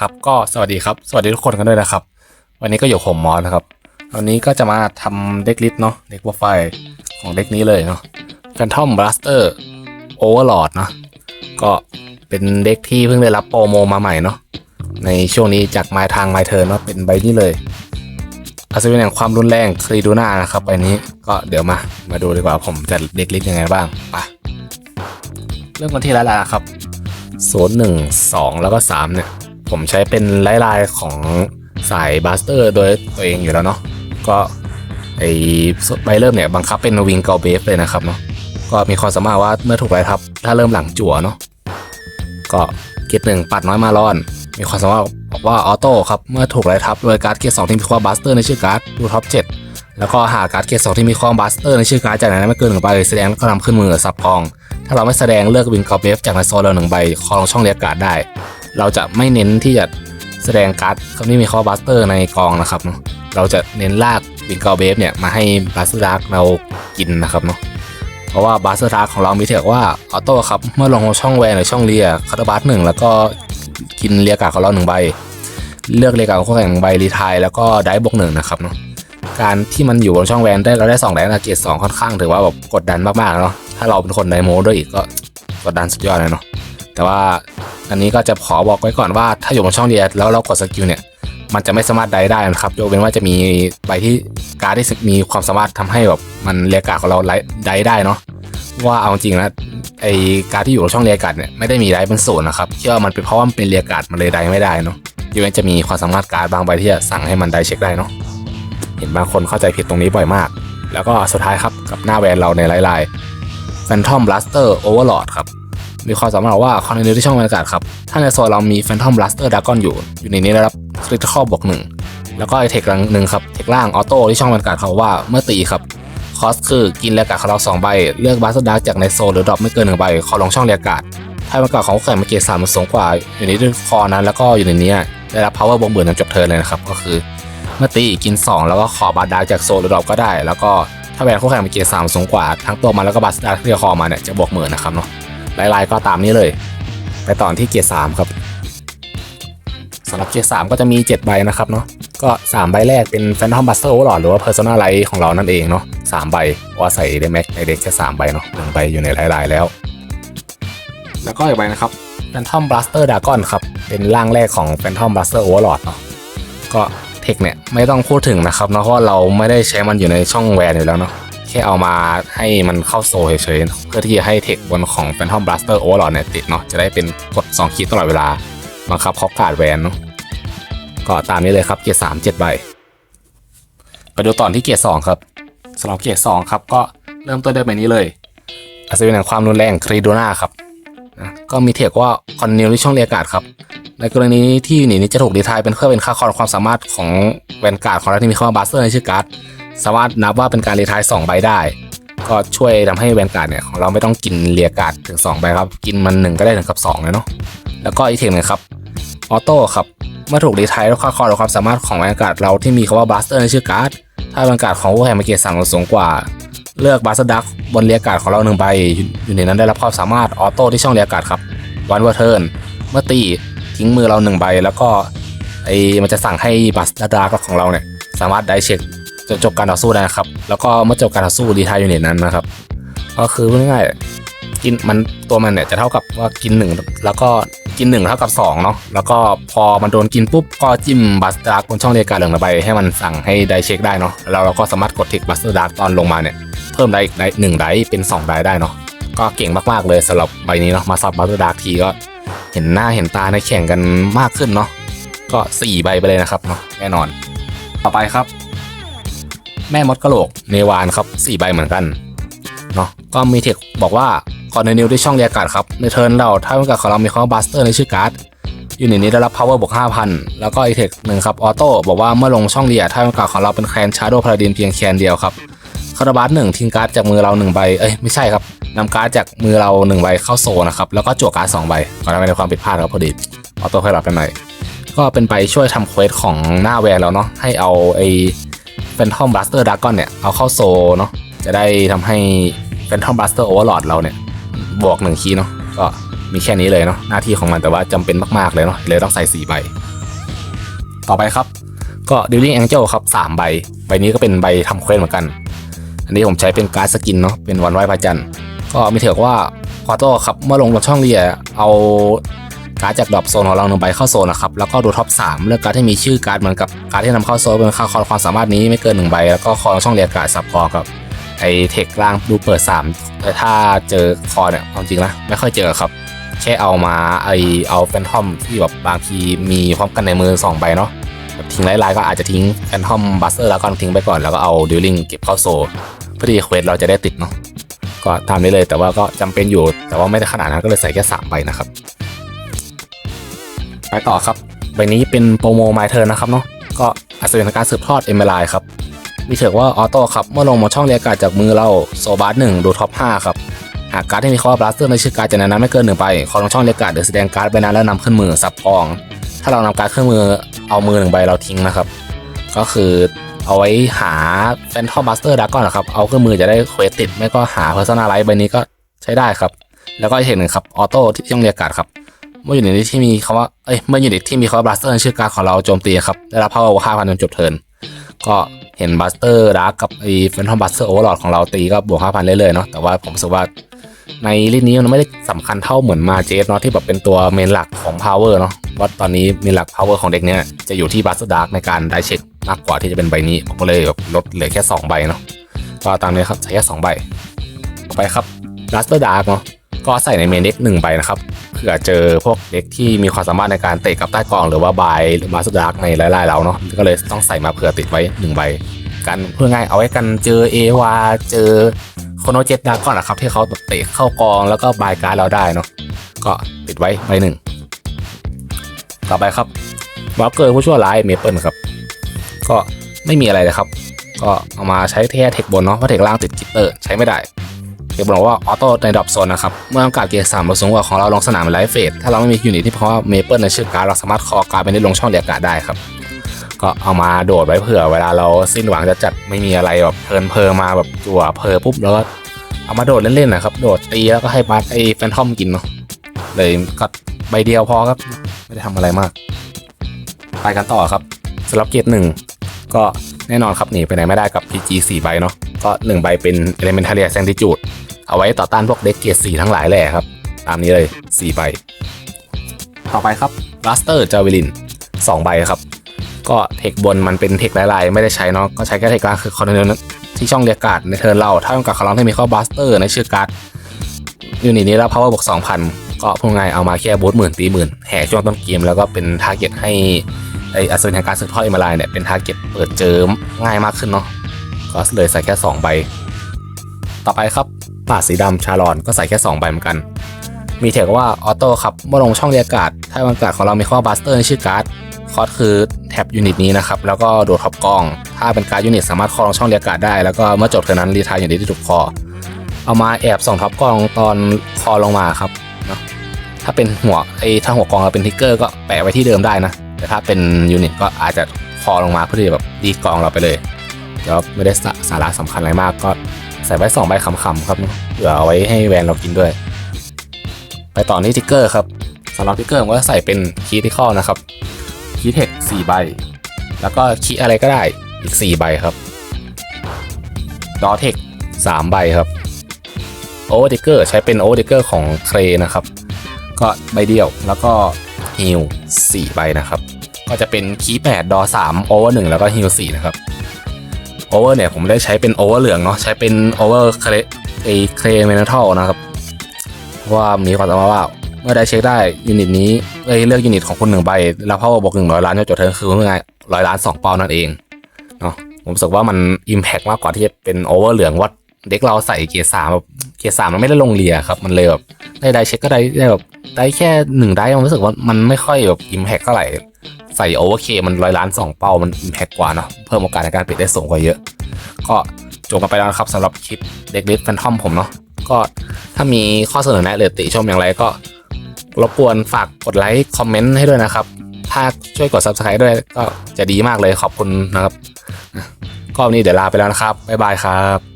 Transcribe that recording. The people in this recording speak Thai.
ครับก็สวัสดีครับ สวัสดีทุกคนกันด้วยนะครับ วันนี้ก็อยู่ผมมอสนะครับวันนี้ก็จะมาทำเด็กลิสเนาะเด็กวัฟไฟของเด็กนี้เลยเนาะ Phantom Blaster Overlord เนาะก็เป็นเด็กที่เพิ่งได้รับโปรโมมาใหม่เนาะในช่วงนี้จากไม้ทางไม้เทิร์นเนาะเป็นใบนี้เลยอัศวินแห่งความรุนแรงครีดูน่านะครับใบนี้ก็เดี๋ยวมา มาดูดีกว่าผมจะเด็กลิสยังไงบ้างไปเริ่มกันที่ล้วนะครับโซนหนึ่งสองแล้วก็สามเนี่ย ผมใช้เป็นไลน์ไลน์ของสายบัสเตอร์โดยตัวเองอยู่แล้วเนาะก็ไอใบเริ่มเนี่ยบังคับเป็นวิงเกลเบฟเลยนะครับเนาะก็มีความสามารถว่าเมื่อถูกไล่ทับ ถ้าเริ่มหลังจั่วเนาะก็เกียร์หนึ่งปัดน้อยมาร้อน มีความสามารถบอกว่าออโต้ครับเมื่อถูกไล่ทับโดยการ์ดเกียร์สองที่มีความบัสเตอร์ในชื่อการ์ดดูท็อปเจ็ดแล้วก็หาการ์ดเกียร์สองที่มีความบัสเตอร์ในชื่อการ์ดจากนั้นไม่เกินหนึ่งใบแสดงแล้วก็นำขึ้นมือสับกอง ถ้าเราไม่แสดงเลือกวิงเกลเบฟจากในโซนเราหนึ่งใบคอลงช่องเรียกการ์ดได้ เราจะไม่เน้นที่จะแสดงการ์ดคำนี้มีคอบัสเตอร์ในกองนะครับเนาะเราจะเน้นลากวิงเกลเบฟเนี่ยมาให้บัสเตอร์ดาร์กเรากินนะครับเนาะเพราะว่าบัสเตอร์ดาร์กของเรามีเถอะว่าออโต้ครับเมื่อลงช่องแวนหรือช่องเลียคาร์บัสหนึ่งแล้วก็กินเรียการ์ดของเราหนึ่งใบ เลือกเรียการ์ดของคู่แข่งหนึ่งใบรีทายแล้วก็ได้บวกหนึ่งนะครับเนาะการที่มันอยู่บนช่องแวนได้เราได้สองแดนเกียร์สองค่อนข้างถือว่าแบบกดดันมากๆเนาะถ้าเราเป็นคนไดโมด้วยอีกก็กดดันสุดยอดเลยเนาะแต่ว่า อันนี้ก็จะขอบอกไว้ก่อนว่าถ้าอยู่บนช่องเดียแล้วเรากดสกิลเนี่ยมันจะไม่สามารถได้ได้นะครับยกเว้นว่าจะมีใบที่การที่มีความสามารถทำให้แบบมันเรียกาของเราไลได้ได้เนาะว่าเอาจริงนะไอการที่อยู่บนช่องเรียกกาดเนี่ยไม่ได้มีได้เป็นศูนย์นะครับเชื่อมันเป็นเพราะว่ามันเป็นเรียกกาดมันเลยได้ไม่ได้เนาะยกเว้นจะมีความสามารถการบางใบที่จะสั่งให้มันได้เช็คได้เนาะเห็นบางคนเข้าใจผิดตรงนี้บ่อยมาก แล้วก็สุดท้ายครับกับหน้าแวนเราในไลน์ไลน์ Phantom Blaster Overlord ครับ มีความสามารถว่าคอนเทนต์ที่ช่องบรรยากาศครับ ถ้าในโซนเรามี Phantom Blaster Dragon อยู่ อยู่ในนี้ได้รับ Critical บวกหนึ่งแล้วก็ไอเทคลังหนึ่งครับ เทคล่างออโต้ที่ช่องบรรยากาศเขาว่าเมื่อตีครับ คอสคือกินแรยกาศของเรา2ใบ เลือกบัสเตอร์ดาร์จากในโซนหรือดรอปไม่เกินหนึ่งใบ ขอลงช่องแรยกาศถ้าบรรยากาศของแข่งมาเกตสามมันสูงกว่า อยู่ในด้วยคอนั้น แล้วก็อยู่ในนี้ได้รับ power บวกเบื่อจนจบเทิร์นเลยนะครับ ก็คือ เมื่อตีกิน 2 แล้วก็ขอบาดาร์จากโซนหรือดรอปก็ได้ แล้วก็ถ้าแบนคู่แข่งมาเกตสามสูงกว่าทั้งตัวมันแล้วก็บัสดาร์ที่คอมาเนี่ยจะบวกหมื่นนะครับเนาะ ลายๆก็ตามนี้เลย ไปต่อที่เกียร์สามครับสำหรับเกียร์สามก็จะมี 7 ใบนะครับเนาะก็ 3 ใบแรกเป็น Phantom Buster Overlord หรือว่า Persona Light ของเรานั่นเองเนาะสามใบว่าใส่ได้แม็กในเด็กแค่3ใบเนาะหนึ่งใบอยู่ในลายๆแล้ว แล้วก็อีกใบนะครับ Phantom Blaster Dragon ครับเป็นร่างแรกของ Phantom Blaster Overlord เนาะก็เทคเนี่ยไม่ต้องพูดถึงนะครับเนาะเพราะเราไม่ได้ใช้มันอยู่ในช่องแวนอยู่แล้วเนาะ แค่เอามาให้มันเข้าโซเฉยๆ เพื่อที่จะให้เทคบนของ Phantom Blaster Overlord เนี่ยติดเนาะจะได้เป็นกด 2คีย์ตลอดเวลา บังคับเขากาดแวนเนาะก็ตามนี้เลยครับเกียร์สามเจ็ดใบไปดูตอนที่เกียร์สองครับสำหรับเกียร์สองครับก็เริ่มต้นด้วยใบนี้เลยอัศวินแห่งความรุนแรงครีโดนาครับนะก็มีเทคว่าคอนเนลที่ช่องเรียกาศครับในกรณีที่ยูนิตนี้จะถูกดีทายเป็นเพื่อเป็นค่าคอร์ความสามารถของแวนการ์ดของเราที่มีคำว่าบัสเตอร์ในชื่อการ์ด สามารถนับว่าเป็นการรีทาย2ใบได้ ก็ช่วยทำให้แวนการ์ดเนี่ยของเราไม่ต้องกินเรียการ์ดถึง2ใบครับ กินมัน1ก็ได้ถึงกับ2เลยเนาะแล้วก็อีกเทคนึงครับออโต้ครับเมื่อถูกรีทายด้วยค่าคอร์ความสามารถของแวนการ์ดเราที่มีคำว่าบัสเตอร์ในชื่อการ์ดถ้าแวนการ์ดของผู้แข่งมาเกียร์สั่งสูงกว่าเลือกบัสเตอร์ดักบนเรียการ์ดของเราหนึ่งใบอยู่ในนั้นได้รับความสามารถออโต้ที่ช่องเรียการ์ดครับวันเวอร์เทิร์นเมื่อตีทิ้งมือเราหนึ่งใบ แล้วก็ไอมันจะสั่งให้บัสเตอร์ดักของเราเนี่ยสามารถได้เช็ค นจบการต่อสู้ได้ครับ แล้วก็เมื่อจบการต่อสู้รีทายยูนิตนั้นนะครับ ก็คือพูดง่ายๆกินมันตัวมันเนี่ยจะเท่ากับว่ากินหนึ่งแล้วก็กินหนึ่งเท่ากับสองเนาะแล้วก็พอมันโดนกินปุ๊บก็จิ้มบัสตอร์ดาร์กบนช่องเรียกการเหลืองระบายให้มันสั่งให้ได้เช็คได้เนาะแล้วเราก็สามารถกดทิกบัสตอร์ดาร์กตอนลงมาเนี่ยเพิ่มได้อีกได้หนึ่งได้เป็นสองได้ได้เนาะก็เก่งมากๆเลยสำหรับใบนี้เนาะมาซับบัสตอร์ดาร์กทีก็เห็นหน้าเห็นตาในแข่งกันมากขึ้นเนาะก็สี่ใบไปเลยนะครับเนาะแน่นอน ต่อไปครับ แม่มดกะโหลกเนวานครับ4ใบเหมือนกันเนาะก็มีเทคบอกว่าคอนเนนิวด้วยช่องเรียกาดครับ ในเทิร์นเราถ้าเป็นการของเรามีคำว่าบัสเตอร์ในชื่อการ์ดยูนิตนี้ได้รับ power บวก5,000 แล้วก็อีเทคหนึ่งครับออโต้บอกว่าเมื่อลงช่องเรียถ้าเป็นการของเราเป็นแคนชาร์โดพาราดินเพียงแคนเดียวครับคาราบัสหนึ่งทิ้งการ์ดจากมือเราหนึ่งใบเอ้ยไม่ใช่ครับนำการ์ดจากมือเราหนึ่งใบเข้าโซนนะครับแล้วก็จั่วการ์ดสองใบก่อนหน้าในความผิดพลาดครับพอดีออโต้ให้รับไปหน่อยก็เป็นไปช่วยทำเควสของหน้าแวร์แล้วเนาะให้เอาไอ Phantom Blaster Dragon เนี่ย เอาเข้าโซเนาะจะได้ทำให้ Phantom Blaster Overlord เราเนี่ย บวกหนึ่งคีเนาะก็มีแค่นี้เลยเนาะหน้าที่ของมันแต่ว่าจำเป็นมาก ๆ เลยเนาะเลยต้องใส่4ใบ ต่อไปครับ ก็ Dealing Angel ครับ3ใบ ใบนี้ก็เป็นใบทำเควสเหมือนกัน อันนี้ผมใช้เป็นการ์ดสกินเนาะเป็นวันไหวพระจันทร์ก็มีเถือกว่าคอโต้ครับเมื่อลงบนช่องเรียเอา การ์ดจากดรอปโซนของเราหนึ่งใบเข้าโซนนะครับ แล้วก็ดูท็อป3เลือกการ์ดที่มีชื่อการ์ดเหมือนกับการ์ดที่นำเข้าโซนเป็นค่าคอความสามารถนี้ไม่เกินหนึ่งใบแล้วก็คอช่องเรียการ์ดซับคอครับไอเทคล่างดูเปิด3แต่ถ้าเจอคอเนี่ยความจริงนะไม่ค่อยเจอครับ แค่เอามาไอเอาแฟนทอมที่แบบบางทีมีพร้อมกันในมือสองใบเนาะแบบทิ้งไล่ๆก็อาจจะทิ้งแฟนทอมบัสเตอร์แล้วก็ทิ้งไปก่อนแล้วก็เอาดิวลิงเก็บเข้าโซนเพื่อที่เควสเราจะได้ติดเนาะก็ตามนี้เลยแต่ว่าก็จำเป็นอยู่แต่ว่าไม่ได้ขนาดนั้นก็เลยใส่แค่สามใบนะครับ ไปต่อครับ ใบนี้เป็นโปรโมไมเทอร์นะครับเนาะก็อัศวินการสืบทอดเอเมลายครับ มีเถือว่าออโต้ครับ เมื่อลงมาช่องเรียกการดจากมือเราโซบาร์หนึ่งดูท็อป5ครับ หากการ์ดที่มีคอบลัสเตอร์ในชื่อการ์ดจากนั้นไม่เกินหนึ่งไปขอลงช่องเรียกการ์ดเดือแสดงการ์ดใบนั้นแล้วนำขึ้นมือซับกอง ถ้าเรานำการ์ดขึ้นมือเอามือหนึ่งใบเราทิ้งนะครับ ก็คือเอาไว้หาแฟนทอมบัสเตอร์ดักก่อนนะครับ เอาขึ้นมือจะได้เควสติด ไม่ก็หาเพอร์ซนาไลท์ใบนี้ก็ใช้ได้ครับ แล้วก็เหตุหนึ่งครับ ออโต้ที่ช่องเรียกการ์ดครับ เมื่ออยู่ในนี้ที่มีคำว่าเอ้ยเมื่ออยู่ในที่มีคำว่าบลัสเตอร์ชื่อการของเราโจมตีครับ ได้รับพาวเวอร์ห้าพันจนจบเทิร์นก็เห็นบัสเตอร์ดาร์กกับไอ้แฟนทอมบัสเตอร์โอเวอร์ลอดของเราตีก็บวกห้าพันเรื่อยๆเนาะแต่ว่าผมรู้สึกว่าในลิสต์นี้มันไม่ได้สำคัญเท่าเหมือนมาเจสเนาะที่แบบเป็นตัวเมนหลักของพาวเวอร์เนาะว่าตอนนี้เมนหลักพาวเวอร์ของเด็กเนี่ยจะอยู่ที่บัสเตอร์ดาร์กในการได้เช็คมากกว่าที่จะเป็นใบนี้ ผมก็เลยแบบลดเหลือแค่สองใบเนาะก็ตามนี้ครับใช้แค่สองใบต่อไปครับบัสเตอร์ดาร์กเนาะ ก็ใส่ในเมนเด็กหนึ่งใบนะครับเผื่อเจอพวกเด็กที่มีความสามารถในการเตะกับใต้กองหรือว่าบายหรือมาสดาร์กในไล่ๆเราเนาะก็เลยต้องใส่มาเผื่อติดไว้หนึ่งใบกันเพื่อง่ายเอาไว้กันเจอเอวาเจอโคโนเจ็ตดาก่อนนะครับที่เขาเตะเข้ากองแล้วก็บายการดเราได้เนาะก็ติดไว้ใบหนึ่งต่อไปครับวอลเกอร์ผู้ชั่วร้ายเมเปิลครับ ก็ไม่มีอะไรเลยครับ ก็เอามาใช้แค่เทคบนเนาะเพราะเทคล่างติดกิตเตอร์ใช้ไม่ได้ บอกว่าออโต้ในดรอปโซนนะครับเมื่ออากาศเกียร์สามเราสูงกว่าของเราลงสนามไลฟ์เฟสถ้าเราไม่มียูนิตที่เพราะว่าเมเปิลในชื่อการเราสามารถคอการไปในลงช่องเรียกกาได้ครับก็เอามาโดดไว้เผื่อเวลาเราสิ้นหวังจะจัดไม่มีอะไรแบบเพลินเพอมาแบบจั่วเพอปุ๊บแล้วก็เอามาโดดเล่นๆนะครับ โดดตีแล้วก็ให้บัสไอ้แฟนทอมกินเนาะเลยก็ใบเดียวพอครับ ไม่ได้ทำอะไรมาก ไปกันต่อครับสำหรับเกียร์หนึ่งก็แน่นอนครับหนีไปไหนไม่ได้กับ PG 4ใบเนาะก็ 1 ใบเป็น Elementaria Sanctitude เอาไว้ต่อต้านพวกเด็กเกียร์สี่ทั้งหลายแหละครับ ตามนี้เลย4ใบ ต่อไปครับ Blaster Javelin 2ใบครับ ก็เทคบนมันเป็นเทคลายๆ ไม่ได้ใช้เนาะก็ใช้แค่เทคกลางคือคอนเทนเนอร์ที่ช่องเรียกการ์ดในเทิร์นเราถ้าต้องการคลังที่มีข้อ Blaster ในชื่อการ์ดยูนิตนี้แล้ว power บวก2,000 ก็พูดง่ายเอามาแค่บูทหมื่นตีหมื่นแห่ช่วงต้นเกมแล้วก็เป็นทาร์เก็ตให้ไออัศวินแห่งการสืบทอดเอมาลายเนี่ยเป็นทาร์เก็ตเปิดเจอง่ายมากขึ้นเนาะก็เลยใส่แค่ 2 ใบ ต่อไปครับ ป่าดสีดำชาลอนก็ใส่แค่ 2 ใบเหมือนกัน มีเทคว่าออโต้ครับเมื่อลงช่องเรียการ์ดถ้าวันการ์ดของเรามีข้อบัสเตอร์ในชื่อการ์ดคอร์สคือแท็บยูนิตนี้นะครับ แล้วก็โดดท็อปกอง ถ้าเป็นการ์ดยูนิตสามารถคอลงช่องเรียการ์ดได้ แล้วก็เมื่อจบเท่านั้นรีทายยูนิตที่ถูกคอ เอามาแอบส่องท็อปกองตอนคอลงมาครับเนาะถ้าเป็นหัวไอ้ถ้าหัวกองเราเป็นทิกเกอร์ก็แปะไว้ที่เดิมได้นะ แต่ถ้าเป็นยูนิตก็อาจจะคอลงมาเพื่อที่แบบดีกองเราไปเลยเดี๋ยวไม่ได้สาสาระสำคัญอะไรมากก็ ใส่ไว้2ใบขำๆครับเผื่อเอาไว้ให้แวนเรากินด้วย ไปต่อที่ทิกเกอร์ครับสำหรับทิกเกอร์ผมก็จะใส่เป็นคีที่ข้อนะครับคีเทค4ใบ แล้วก็คีอะไรก็ได้อีก 4 ใบครับดอเทค3ใบครับโอเวอร์ทิกเกอร์ใช้เป็นโอเวอร์ทิกเกอร์ของเครนะครับ ก็ใบเดียวแล้วก็ฮิล4ใบนะครับ ก็จะเป็นคีย์8ดอ3โอเวอร์1แล้วก็ฮิล4นะครับ โอเวอร์เนี่ยผมได้ใช้เป็นโอเวอร์เหลืองเนาะใช้เป็นโอเวอร์เคลไอเคลเมนทัลนะครับว่ามีความสามารถว่าเมื่อได้เช็คได้ยูนิตนี้เอ้ยเลือกยูนิตของคุณหนึ่งใบแล้วพาวบวกหนึ่งร้อยล้านยอดจดเทิร์นคือเมื่อไงร้อยล้านสองเป้านั่นเองเนาะผมรู้สึกว่ามันอิมแพกมากกว่าที่จะเป็นโอเวอร์เหลืองว่าเด็กเราใส่เกียร์สามแบบเกียร์สามมันไม่ได้ลงเรียครับ มันเลยแบบได้ได้เช็คก็ได้ได้แบบได้แค่หนึ่งได้ผมรู้สึกว่ามันไม่ค่อยแบบอิมแพกเท่าไหร่ ใส่โอเวอร์เคมันร้อยล้านสองเป้ามันอิมแพกกว่าเนาะเพิ่มโอกาสในการปิดได้สูงกว่าเยอะ ก็จบกันไปแล้วนะครับสำหรับคลิปเด็กลิสแฟนทอมผมเนาะก็ถ้ามีข้อเสนอแนะหรือติชมอย่างไรก็รบกวนฝากกดไลค์คอมเมนต์ให้ด้วยนะครับ ถ้าช่วยกด subscribe ด้วยก็จะดีมากเลยขอบคุณนะครับ ก็วันนี้เดี๋ยวลาไปแล้วนะครับบ๊ายบายครับ